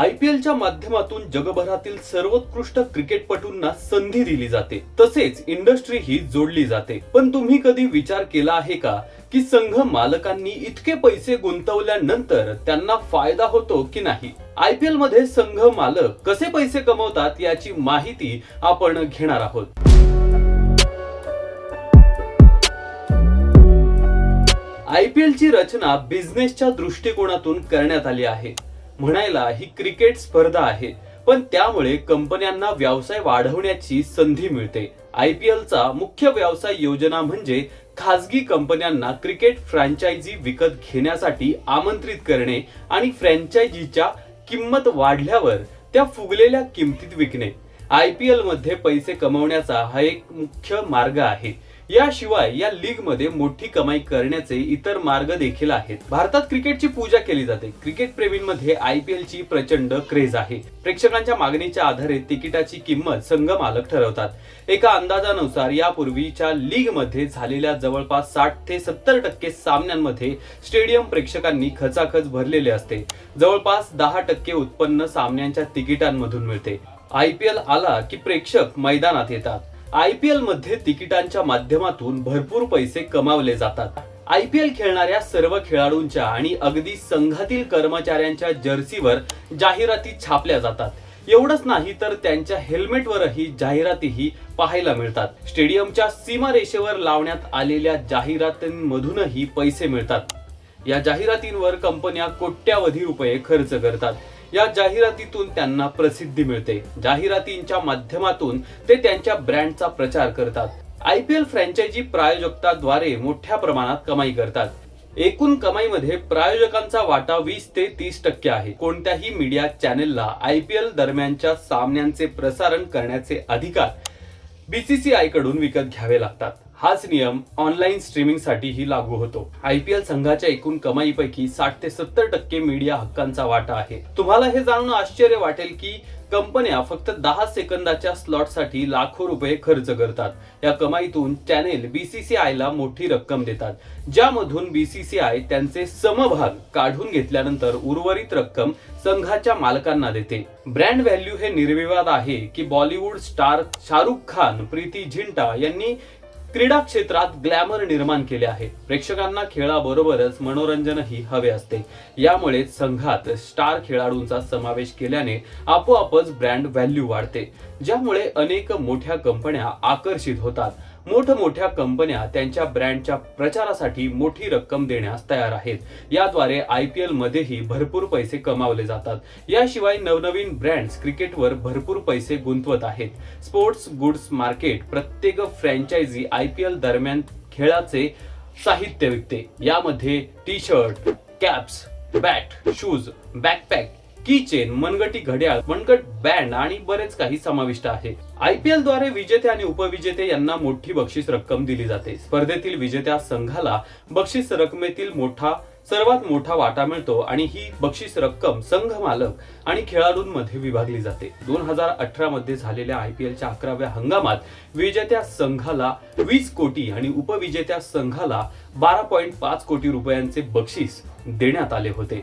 आयपीएलच्या माध्यमातून जगभरातील सर्वोत्कृष्ट क्रिकेटपटूंना संधी दिली जाते. तसेच इंडस्ट्री ही जोडली जाते. पण तुम्ही कधी विचार केला आहे का की संघ मालकांनी इतके पैसे गुंतवल्यानंतर त्यांना फायदा होतो की नाही? आयपीएलमध्ये संघ मालक कसे पैसे कमवतात याची माहिती आपण घेणार आहोत. आयपीएल ची रचना बिझनेसच्या दृष्टिकोनातून करण्यात आली आहे. म्हणायला ही क्रिकेट स्पर्धा आहे. पण त्यामुळे कंपन्यांना व्यवसाय वाढवण्याची संधी मिळते. आय पी एलचा मुख्य व्यवसाय योजना म्हणजे खासगी कंपन्यांना क्रिकेट फ्रँचायझी विकत घेण्यासाठी आमंत्रित करणे आणि फ्रँचायझीच्या किंमत वाढल्यावर त्या फुगलेल्या किमतीत विकणे. आयपीएलमध्ये पैसे कमवण्याचा हा एक मुख्य मार्ग आहे. याशिवाय या लीगमध्ये मोठी कमाई करण्याचे इतर मार्ग देखील आहेत. भारतात क्रिकेटची पूजा केली जाते. क्रिकेट प्रेमींमध्ये आयपीएल ची प्रचंड क्रेज आहे. प्रेक्षकांच्या मागणीच्या आधारे तिकिटाची किंमत संघ मालक ठरवतात. एका अंदाजानुसार यापूर्वीच्या लीगमध्ये झालेल्या जवळपास साठ ते सत्तर टक्के सामन्यांमध्ये स्टेडियम प्रेक्षकांनी खचाखच भरलेले असते. जवळपास दहा टक्के उत्पन्न सामन्यांच्या तिकिटांमधून मिळते. आयपीएल आला की प्रेक्षक मैदानात येतात. आयपीएलमध्ये तिकिटांच्या माध्यमातून भरपूर पैसे कमावले जातात. आयपीएल खेळणाऱ्या सर्व खेळाडूंच्या आणि अगदी संघातील कर्मचाऱ्यांच्या जर्सीवर जाहिराती छापल्या जातात. एवढंच नाही तर त्यांच्या हेल्मेटवरही जाहिरातीही पाहायला मिळतात. स्टेडियमच्या सीमारेषेवर लावण्यात आलेल्या जाहिरातींमधूनही पैसे मिळतात. या जाहिरातींवर कंपन्या कोट्यावधी रुपये खर्च करतात. या जाहिरातीतून त्यांना प्रसिद्धी मिळते. जाहिरातींच्या माध्यमातून ते त्यांच्या ब्रँडचा प्रचार करतात. आयपीएल फ्रँचायझी प्रायोजकताद्वारे मोठ्या प्रमाणात कमाई करतात. एकूण कमाईमध्ये प्रायोजकांचा वाटा वीस ते तीस टक्के आहे. कोणत्याही मीडिया चॅनेलला आयपीएल दरम्यानच्या सामन्यांचे प्रसारण करण्याचे अधिकार बीसीसीआयकडून विकत घ्यावे लागतात. हाच नियम ऑनलाईन स्ट्रीमिंगसाठीही लागू होतो. आयपीएल संघाच्या एकूण कमाईपैकी साठ ते सत्तर टक्के मीडिया हक्कांचा वाटा आहे. तुम्हाला हे जाणून आश्चर्य वाटेल की कंपन्या फक्त दहा सेकंदाच्या स्लॉटसाठी लाखो रुपये खर्च करतात. या कमाईतून चॅनेल बीसीसीआय ला मोठी रक्कम देतात. ज्यामधून बीसीसीआय त्यांचे समभाग काढून घेतल्यानंतर उर्वरित रक्कम संघाच्या मालकांना देते. ब्रँड व्हॅल्यू हे निर्विवाद आहे की बॉलिवूड स्टार शाहरुख खान प्रीती झिंटा यांनी क्रीडा क्षेत्रात ग्लॅमर निर्माण केले आहे प्रेक्षकांना खेळाबरोबरच मनोरंजनही हवे असते. यामुळे संघात स्टार खेळाडूंचा समावेश केल्याने आपोआपच ब्रँड व्हॅल्यू वाढते ज्यामुळे अनेक मोठ्या कंपन्या आकर्षित होतात. मोठमोठ्या कंपन्या त्यांच्या ब्रँडच्या प्रचारासाठी मोठी रक्कम देण्यास तयार आहेत. याद्वारे आय पी एलमध्येही भरपूर पैसे कमावले जातात. याशिवाय नवनवीन ब्रँड्स क्रिकेटवर भरपूर पैसे गुंतवत आहेत. स्पोर्ट्स गुड्स मार्केट प्रत्येक फ्रँचायझी आय पी एल दरम्यान खेळाचे साहित्य विकते. यामध्ये T shirt caps bat shoes backpack key chain मनगटी घड्याळ मनगट बँड आणि बरेच काही समाविष्ट आहे. आयपीएलद्वारे विजेते आणि उपविजेते यांना मोठी बक्षीस रक्कम दिली जाते. स्पर्धेतील विजेत्या संघाला बक्षीस रकमेतील मोठा सर्वात मोठा वाटा मिळतो आणि ही बक्षीस रक्कम संघ मालक आणि खेळाडूंमध्ये विभागली जाते. दोन हजार अठरा मध्ये झालेल्या आयपीएलच्या अकराव्या हंगामात विजेत्या संघाला वीस कोटी आणि उपविजेत्या संघाला बारा पॉईंट पाच कोटी रुपयांचे बक्षीस देण्यात आले होते.